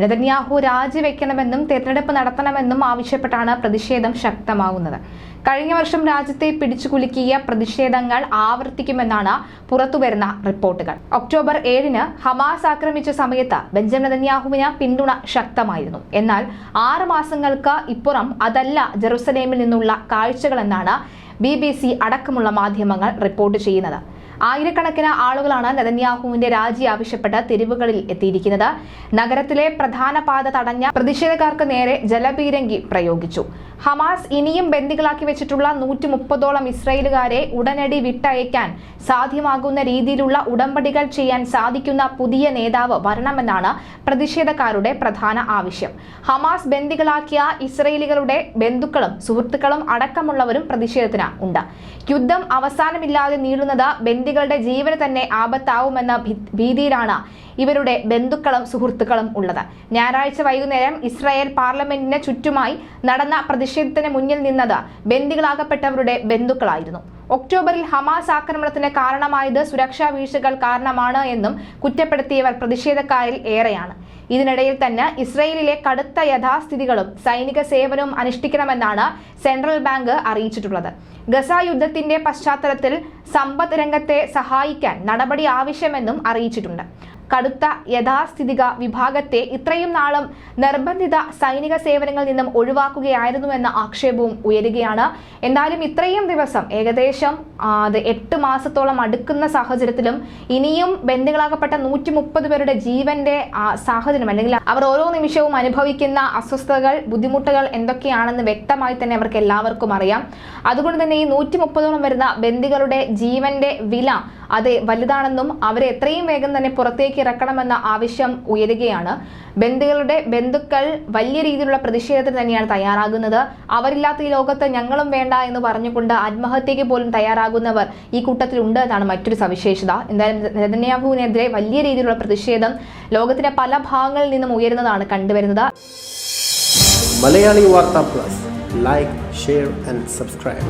Netanyahu രാജിവെക്കണമെന്നും തെരഞ്ഞെടുപ്പ് നടത്തണമെന്നും ആവശ്യപ്പെട്ടാണ് പ്രതിഷേധം ശക്തമാകുന്നത്. കഴിഞ്ഞ വർഷം രാജ്യത്തെ പിടിച്ചുകുലുക്കിയ പ്രതിഷേധങ്ങൾ ആവർത്തിക്കുമെന്നാണ് പുറത്തുവരുന്ന റിപ്പോർട്ടുകൾ. ഒക്ടോബർ ഏഴിന് ഹമാസ് ആക്രമിച്ച സമയത്ത് ബെഞ്ചമിൻ നെതന്യാഹുവിന് പിന്തുണ ശക്തമായിരുന്നു. എന്നാൽ ആറ് മാസങ്ങൾക്ക് ഇപ്പുറം അതല്ല ജെറുസലേമിൽ നിന്നുള്ള കാഴ്ചകളെന്നാണ് ബി ബി സി അടക്കമുള്ള മാധ്യമങ്ങൾ റിപ്പോർട്ട് ചെയ്യുന്നത്. ആയിരക്കണക്കിന് ആളുകളാണ് നെതന്യാഹുവിന്റെ രാജി ആവശ്യപ്പെട്ട് തെരുവുകളിൽ എത്തിയിരിക്കുന്നത്. നഗരത്തിലെ പ്രധാന പാത തടഞ്ഞ പ്രതിഷേധക്കാർക്ക് നേരെ ജലപീരങ്കി പ്രയോഗിച്ചു. ഹമാസ് ഇനിയും ബന്ദികളാക്കി വെച്ചിട്ടുള്ള നൂറ്റി മുപ്പതോളം ഇസ്രയേലുകാരെ ഉടനടി വിട്ടയക്കാൻ സാധ്യമാകുന്ന രീതിയിലുള്ള ഉടമ്പടികൾ ചെയ്യാൻ സാധിക്കുന്ന പുതിയ നേതാവ് വരണമെന്നാണ് പ്രതിഷേധക്കാരുടെ പ്രധാന ആവശ്യം. ഹമാസ് ബന്ദികളാക്കിയ ഇസ്രയേലികളുടെ ബന്ധുക്കളും സുഹൃത്തുക്കളും അടക്കമുള്ളവരും പ്രതിഷേധത്തിന് ഉണ്ട്. യുദ്ധം അവസാനമില്ലാതെ നീളുന്നത് ബന്ദികളുടെ ജീവന് തന്നെ ആപത്താവുമെന്ന ഭീതിയിലാണ് ഇവരുടെ ബന്ധുക്കളും സുഹൃത്തുക്കളും ഉള്ളത്. ഞായറാഴ്ച വൈകുന്നേരം ഇസ്രായേൽ പാർലമെന്റിന് ചുറ്റുമായി നടന്ന പ്രതിഷേധത്തിന് മുന്നിൽ നിന്നത് ബന്ദികളാകപ്പെട്ടവരുടെ ബന്ധുക്കളായിരുന്നു. ഒക്ടോബറിൽ ഹമാസ് ആക്രമണത്തിന് കാരണമായത് സുരക്ഷാ വീഴ്ചകൾ കാരണമാണ് എന്നും കുറ്റപ്പെടുത്തിയവർ പ്രതിഷേധക്കാരിൽ ഏറെയാണ്. ഇതിനിടയിൽ തന്നെ ഇസ്രയേലിലെ കടുത്ത യഥാസ്ഥിതികളും സൈനിക സേവനവും അനുഷ്ഠിക്കണമെന്നാണ് സെൻട്രൽ ബാങ്ക് അറിയിച്ചിട്ടുള്ളത്. ഗസ യുദ്ധത്തിന്റെ പശ്ചാത്തലത്തിൽ സമ്പദ് രംഗത്തെ സഹായിക്കാൻ നടപടി ആവശ്യമെന്നും അറിയിച്ചിട്ടുണ്ട്. കടുത്ത യഥാസ്ഥിതിക വിഭാഗത്തെ ഇത്രയും നാളും നിർബന്ധിത സൈനിക സേവനങ്ങളിൽ നിന്നും ഒഴിവാക്കുകയായിരുന്നുവെന്ന ആക്ഷേപവും ഉയരുകയാണ്. എന്തായാലും ഇത്രയും ദിവസം ഏകദേശം അത് എട്ട് മാസത്തോളം അടുക്കുന്ന സാഹചര്യത്തിലും ഇനിയും ബന്ദികളാകപ്പെട്ട നൂറ്റി മുപ്പത് പേരുടെ ജീവന്റെ സാഹചര്യം അല്ലെങ്കിൽ അവർ ഓരോ നിമിഷവും അനുഭവിക്കുന്ന അസ്വസ്ഥതകൾ ബുദ്ധിമുട്ടുകൾ എന്തൊക്കെയാണെന്ന് വ്യക്തമായി തന്നെ അവർക്ക് എല്ലാവർക്കും അറിയാം. അതുകൊണ്ട് തന്നെ ഈ നൂറ്റി മുപ്പതോളം വരുന്ന ബന്ദികളുടെ ജീവന്റെ വില അത് വലുതാണെന്നും അവരെ എത്രയും വേഗം തന്നെ പുറത്തേക്ക് ഇറക്കണമെന്ന ആവശ്യം ഉയരുകയാണ്. ബന്ധുക്കളുടെ ബന്ധുക്കൾ വലിയ രീതിയിലുള്ള പ്രതിഷേധത്തിന് തന്നെയാണ് തയ്യാറാകുന്നത്. അവരില്ലാത്ത ഈ ലോകത്ത് ഞങ്ങളും വേണ്ട എന്ന് പറഞ്ഞുകൊണ്ട് ആത്മഹത്യക്ക് പോലും തയ്യാറാകുന്നവർ ഈ കൂട്ടത്തിലുണ്ട് എന്നാണ് മറ്റൊരു സവിശേഷത. എന്തായാലും നെതന്യാഹുവിനെതിരെ വലിയ രീതിയിലുള്ള പ്രതിഷേധം ലോകത്തിന്റെ പല ഭാഗങ്ങളിൽ നിന്നും ഉയരുന്നതാണ് കണ്ടുവരുന്നത്. Malayali Vartha plus. Like share and subscribe